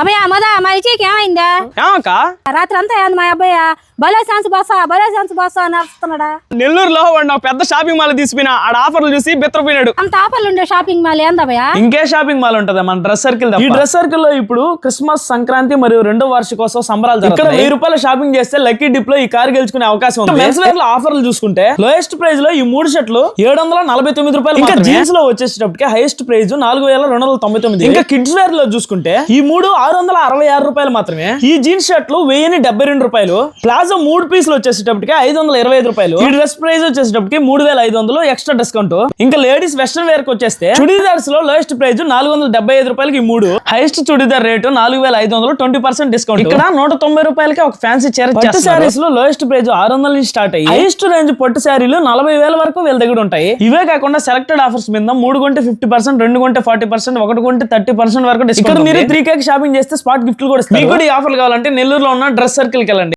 అబ్బాయి మదా మా ఇచ్చేకి ఏమైందా ఏమక్క? రాత్రి అంతా మా అబ్బాయి భలే ఛాన్స్ బాసా భలే ఛాన్స్ బాసా అని నెల్లూరులో వాడు నాకు పెద్ద షాపింగ్ మాల్ తీసిపోయినా ఆడ ఆఫర్లు చూసి బెత్తపోయినాడు అంత ఆపర్లు ఉండే షాపింగ్ మాల్ ఏందబ్బయ్యా ఇంకే షాపింగ్ మాల్ ఉంటది మన డ్రెస్ సర్కిల్ ఈ డ్రెస్ సర్కిల్లో ఇప్పుడు క్రిస్మస్ సంక్రాంతి మరియు రెండో వార్షికోత్సవం సంబరాలు ఇక్కడ వెయ్యి రూపాయల షాపింగ్ చేస్తే లక్కీ డిప్లో ఈ కార్ గెలుచుకునే అవకాశం ఉంది. మెన్స్ వేర్లో ఆఫర్లు చూసుకుంటే లోయెస్ట్ ప్రైస్లో ఈ మూడు షర్ట్లు ఏడు వందల నలభై తొమ్మిది రూపాయలు ఇంకా జీన్స్లో వచ్చేసేటప్పటికి హైయెస్ట్ ప్రైస్ నాలుగు వేల రెండు వందల తొంభై తొమ్మిది. ఇంకా కిడ్స్ వేర్లో చూసుకుంటే ఈ మూడు ఆరు వందల అరవై ఆరు రూపాయలు మాత్రమే. ఈ జీన్స్ షర్ట్లు వెయ్యి డెబ్బై రెండు రూపాయలు. ప్లాజో మూడు పీసులు వచ్చేసేటప్పటికి ఐదు వందల ఇరవై ఐదు రూపాయలు. ఈ డ్రెస్ ప్రైస్ వచ్చేసేటప్పటికి మూడు వేల ఐదు వందలు ఎక్స్ట్రా డిస్కౌంట్. ఇంకా లేడీస్ వెస్ట్రన్ వేర్కి వచ్చేస్తే చుడీదార్స్లో లోయెస్ట్ ప్రైస్ నాలుగు వందల డెబ్బై ఐదు రూపాయలకి మూడు. హైయెస్ట్ చుడీదార్ రేటు నాలుగు వేల ఐదు వందలు ట్వంటీ పర్సెంట్ డిస్కౌంట్. ఇక్కడ నూట తొంభై రూపాయలకి ఒక ఫ్యాన్సీ చీర పట్టు శారీస్లో లోయెస్ట్ ప్రైస్ ఆరు వందల నుంచి స్టార్ట్ అయ్యి హైయెస్ట్ రేంజ్ పట్టు శారీలు నలభై వేల వరకు వీళ్ళ దగ్గర ఉంటాయి. ఇవే కాకుండా సెలెక్టెడ్ ఆఫర్స్ మీద మూడు కొంటే ఫిఫ్టీ పర్సెంట్ రెండు కొంటే ఫార్టీ పర్సెంట్ ఒకటి కొంటే థర్టీ పర్సెంట్ వరకు డిస్కౌంట్ మీరు త్రీ కేక్ షాపింగ్ చేస్తే స్పాట్ గిఫ్ట్లు కూడా మీకు ఈ ఆఫర్లు కావాలంటే నెల్లూరులో ఉన్న డ్రెస్ సర్కిల్కి వెళ్ళండి.